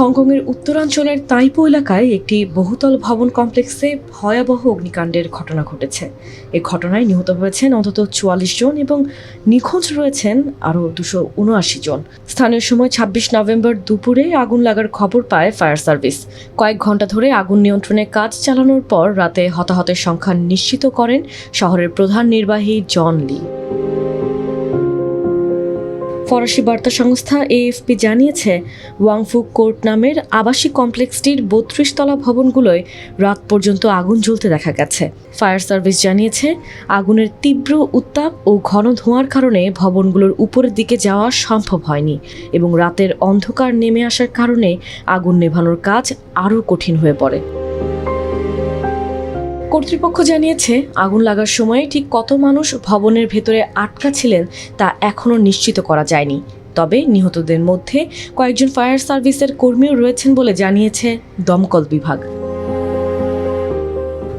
হংকংয়ের উত্তরাঞ্চলের তাইপো এলাকায় একটি বহুতল ভবন কমপ্লেক্সে ভয়াবহ অগ্নিকাণ্ডের ঘটনা ঘটেছে। এ ঘটনায় নিহত হয়েছেন অন্তত চুয়াল্লিশ জন এবং নিখোঁজ রয়েছেন আরও দুশো উনআশি জন। স্থানীয় সময় ছাব্বিশ নভেম্বর দুপুরে আগুন লাগার খবর পায় ফায়ার সার্ভিস। কয়েক ঘণ্টা ধরে আগুন নিয়ন্ত্রণে কাজ চালানোর পর রাতে হতাহতের সংখ্যা নিশ্চিত করেন শহরের প্রধান নির্বাহী জন লি। ফরাসি বার্তা সংস্থা এএফপি জানিয়েছে, ওয়াংফু কোর্ট নামের আবাসিক কমপ্লেক্সটির বত্রিশ তলা ভবনগুলোয় রাত পর্যন্ত আগুন জ্বলতে দেখা গেছে। ফায়ার সার্ভিস জানিয়েছে, আগুনের তীব্র উত্তাপ ও ঘন ধোঁয়ার কারণে ভবনগুলোর উপরের দিকে যাওয়া সম্ভব হয়নি এবং রাতের অন্ধকার নেমে আসার কারণে আগুন নেভানোর কাজ আরও কঠিন হয়ে পড়ে। কর্তৃপক্ষ জানিয়েছে, আগুন লাগার সময় ঠিক কত মানুষ ভবনের ভেতরে আটকা ছিলেন তা এখনও নিশ্চিত করা যায়নি। তবে নিহতদের মধ্যে কয়েকজন ফায়ার সার্ভিসের কর্মীও রয়েছেন বলে জানিয়েছে দমকল বিভাগ।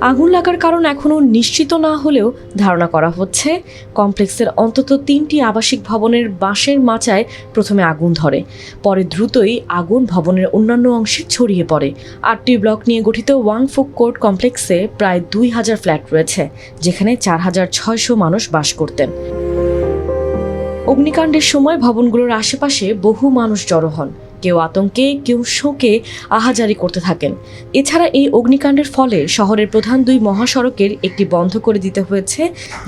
আগুন লাগার কারণ এখনও নিশ্চিত না হলেও ধারণা করা হচ্ছে। কমপ্লেক্সের অন্তত তিনটি আবাসিক ভবনের বাঁশের মাচায় প্রথমে আগুন ধরে, পরে দ্রুতই আগুন ভবনের অন্যান্য অংশে ছড়িয়ে পড়ে। আটটি ব্লক নিয়ে গঠিত ওয়াং ফুক কোর্ট কমপ্লেক্সে প্রায় দুই হাজার ফ্ল্যাট রয়েছে, যেখানে চার হাজার ছয়শো মানুষ বাস করতেন। অগ্নিকাণ্ডের সময় ভবনগুলোর আশেপাশে বহু মানুষ জড়ো হন। কেউ আতঙ্কে, কেউ শোকে আহাজারি করতে থাকেন। এছাড়া এই অগ্নিকাণ্ডের ফলে শহরের প্রধান দুই মহাসড়কের একটি বন্ধ করে দিতে হয়েছে,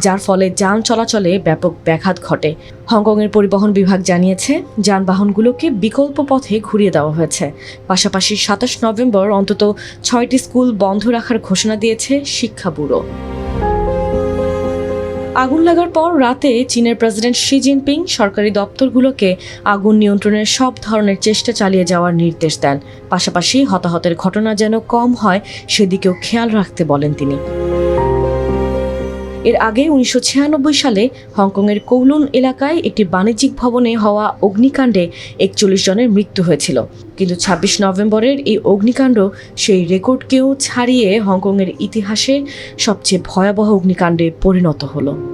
যার ফলে যান চলাচলে ব্যাপক ব্যাঘাত ঘটে। হংকংয়ের পরিবহন বিভাগ জানিয়েছে, যানবাহনগুলোকে বিকল্প পথে ঘুরিয়ে দেওয়া হয়েছে। পাশাপাশি সাতাশ নভেম্বর অন্তত ছয়টি স্কুল বন্ধ রাখার ঘোষণা দিয়েছে শিক্ষা ব্যুরো। আগুন লাগার পর রাতে চীনের প্রেসিডেন্ট শি জিনপিং সরকারি দপ্তরগুলোকে আগুন নিয়ন্ত্রণের সব ধরনের চেষ্টা চালিয়ে যাওয়ার নির্দেশ দেন। পাশাপাশি হতাহতের ঘটনা যেন কম হয়, সেদিকেও খেয়াল রাখতে বলেন তিনি। এর আগে উনিশশো ছিয়ানব্বই সালে হংকংয়ের কৌলুন এলাকায় একটি বাণিজ্যিক ভবনে হওয়া অগ্নিকাণ্ডে একচল্লিশ জনের মৃত্যু হয়েছিল। কিন্তু ছাব্বিশ নভেম্বরের এই অগ্নিকাণ্ড সেই রেকর্ডকেও ছাড়িয়ে হংকংয়ের ইতিহাসে সবচেয়ে ভয়াবহ অগ্নিকাণ্ডে পরিণত হলো।